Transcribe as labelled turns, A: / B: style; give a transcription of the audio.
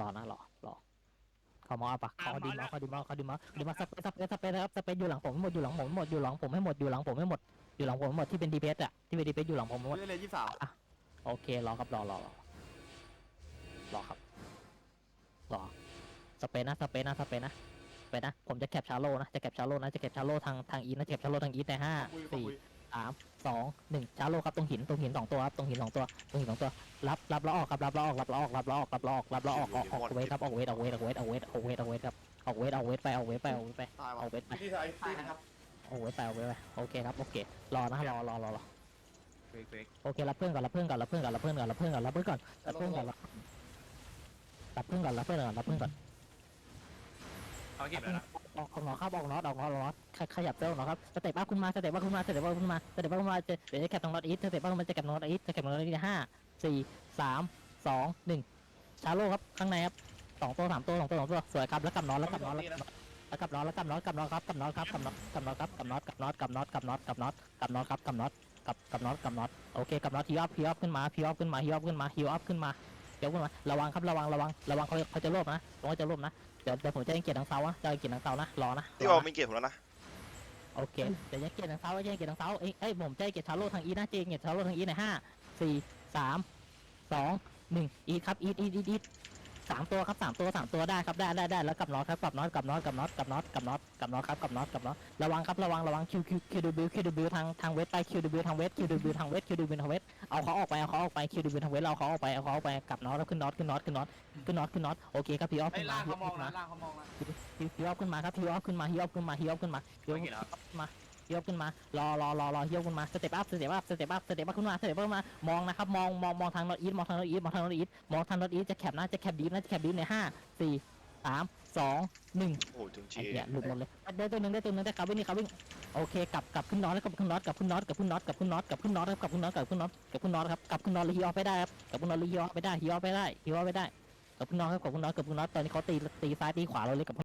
A: รอนะรอรอเขามาเอาปะเขาเอาดีมาเขาดีมาเขาดีมาดีมาสเปซสเปซสเปซนะครับสเปซอยู่หลังผมให้หมดอยู่หลังผมให้หมดอยู่หลังผมให้หมดอยู่หลังผมให้หมดอยู่หลังผมให้หมดที่เป็นดีเพสอะที่เป็นดีเพสอยู่หลังผมให้หมด
B: เรื่อยๆยี่สิบสาม
A: โอเครอครับรอรอรอรอครับรอสเปนนะสเปนนะสเปนนะสเปนนะผมจะแคปชาโลนะจะแคปชาโลนะจะแคปชาโลทางทางอีนะจะแคปชาโลทางอีในห้า
B: คุยขอ
A: สี่
B: คุย
A: สามสองหนึ่งชาโลครับตรงหินตรงหินสองตัวครับตรงหินสองตัวตรงหินสองตัวรับรับแล้วออกครับรับแล้วออกรับแล้วออกรับแล้วออกรับแล้วออกรับแล้วออกออกออกเวทครับออกเวทออกเวทออกเวทออกเวทออกเวทออกเวทครับออกเวทออกเวทไปออกเวทไปออกเวทไป
B: ตาย
A: อ
B: ว่ะ
A: อกเวทไป
C: ที่ไทยที่นะครับ
A: ออกเวทไปออกเวทไปโอเคครับโอเครอนะรอรอรอรอ
D: เฟกเฟก
A: โอเครับเพื่อนก่อนรับเพื่อนก่อนรับเพื่อนก่อนรับเพื่อนก่อนรับเพื่อนก่อนรับเพื่อนก่อนรับเพื่อนก่อนรับรับเพื่อนก่อนรับเพื่อนก่อนรับเพื่อนก่อน
D: เอาเก็บแล้วนะ
A: ออกออกหนอครับออกนอออกนอออกน็อขขยับเจ้าหนอครับสเต็ปบ้าคุณมาสเต็ปบ้าคุณมาสเต็ปบ้าคุณมาสเต็ปบ้าคุณมาจะเดี๋ยวจะแคปตรงนอตอีทสเต็ปบ้าคุณมาจะแคปตรงนอตอีทจะแคปตรงนอตอีทห้าสี่สามสองหนึ่งชาโลครับข้างในครับสองตัวสามตัวสองตัวสองตัวสวยครับแล้วกลับนอตแล้วกลับนอตแล้วกลับนอตแล้วกลับนอตแล้วกลับนอตครับกลับนอตครับกลับนอตกลับนอตครับกลับนอตกลับนอตกลับนอตกลับนอตกลับนอตกลับนอตครับกลับนอตกลับกลับนอตกลับนอตโอเคกลับนอตฮิวอัพฮิวอัพขึ้นมาฮิวอัพขึ้นมาฮิวอัพขึ้นมาฮิวอัพขึ้นมา เดี๋ยวขึ้นมาระวังครับระวังระวังระวังเขาเขาจะโลภนะระวังเขาจะโลภนะเดี๋ยวเดี๋ยวผมจะยังเกียรทางเสาอะจะยังเกียรทางเสานะรอนะ
E: ที่บอกไม่เก็บผมแล้วนะ
A: โอเคเดี๋ยวยังเกียรทางเสาจะยังเกียรทางเสาเอ้ยเอ้ยผมจะยังเกียรชาโลทางอีนะเจงเกียรชาโลทางอีในห้าสี่สามสองหนึ่งอีทครับอีทอีทอีทอีท สามตัวครับสามตัวสามตัวได้ครับได้ได้ได้แล้วกลับน็อตครับกลับน็อตกลับน็อตกลับน็อตกลับน็อตกลับน็อตกลับน็อตครับกลับน็อตกลับน็อตระวังครับระวังระวังคิวคิวคิวดิวคิวดิวทางทางเวทไปคิวดิวทางเวทคิวดิวทางเวทคิวดิวทางเวทเอาเขาออกไปเอาเขาออกไปคิวดิวทางเวทเราเขาออกไปเอาเขาออกไปกลับน็อตแล้วขึ้นน็อตขึ้นน็อตขึ้นน็อตขึ้นน็อตขึ้นน็อตโอเคครับพี่ออฟ
C: ไอ้
A: ขึ้น
C: ล่ามา
A: ง
C: เขามอง
A: ขึ้น
C: นะ
A: มา
C: ล่างเขามองนะ
A: ฮิวออฟขึ้นมาครับฮิวออฟขึ้นมาฮิวออฟขึ้นมาฮิวออฟขึ้นมาฮิวออฟ
D: ไม่ เก็บแล้ว
A: ฮิวออฟขึ้นมารอรอรอรอฮิวออฟขึ้นมาสเต็ปอัพสเต็ปอัพสเต็ปอัพสเต็ปอัพขึ้นมาสเต็ปอัพขึ้นมามองนะครับมองมองมองทางนอตอีทมองทางนอตอีทมองทางนอตอีทมองทางนอตอีทจะแคปนะจะแคปดีฟนะจะแคปดีฟในห้าสี่สามสองหนึ่ง
E: โอ้โหถึงจี
A: ไอ้เนี่ยหลุดหมดเลยได้ตัวหนึ่งได้ตัวหนึ่งได้ครับวิ่งนี่ครับวิ่งโอเคกลับกลับขึ้นน็อตแล้วกลับขึ้นน็อตกลับขึ้นน็อตกลับขึ้นน็อตกลับขึ้นน็อตกลับขึ้นน็อตกลับขึ้นน็อตกลับขึ้นน็อตกลับขึ้นน็อตครับกลับขึ้นน็อตเลยฮิวออฟไปได้ครับกลับขึ้นน็อตเลยฮิวออฟไปได้ฮิวออฟไปได้ฮิวออฟไปได้กลับขึ้นน็อตครับกลับขึ้นน็อตกลับขึ้นน็อตตอนนี้เขาตีตีซ้ายตีขวาเราเลยกับ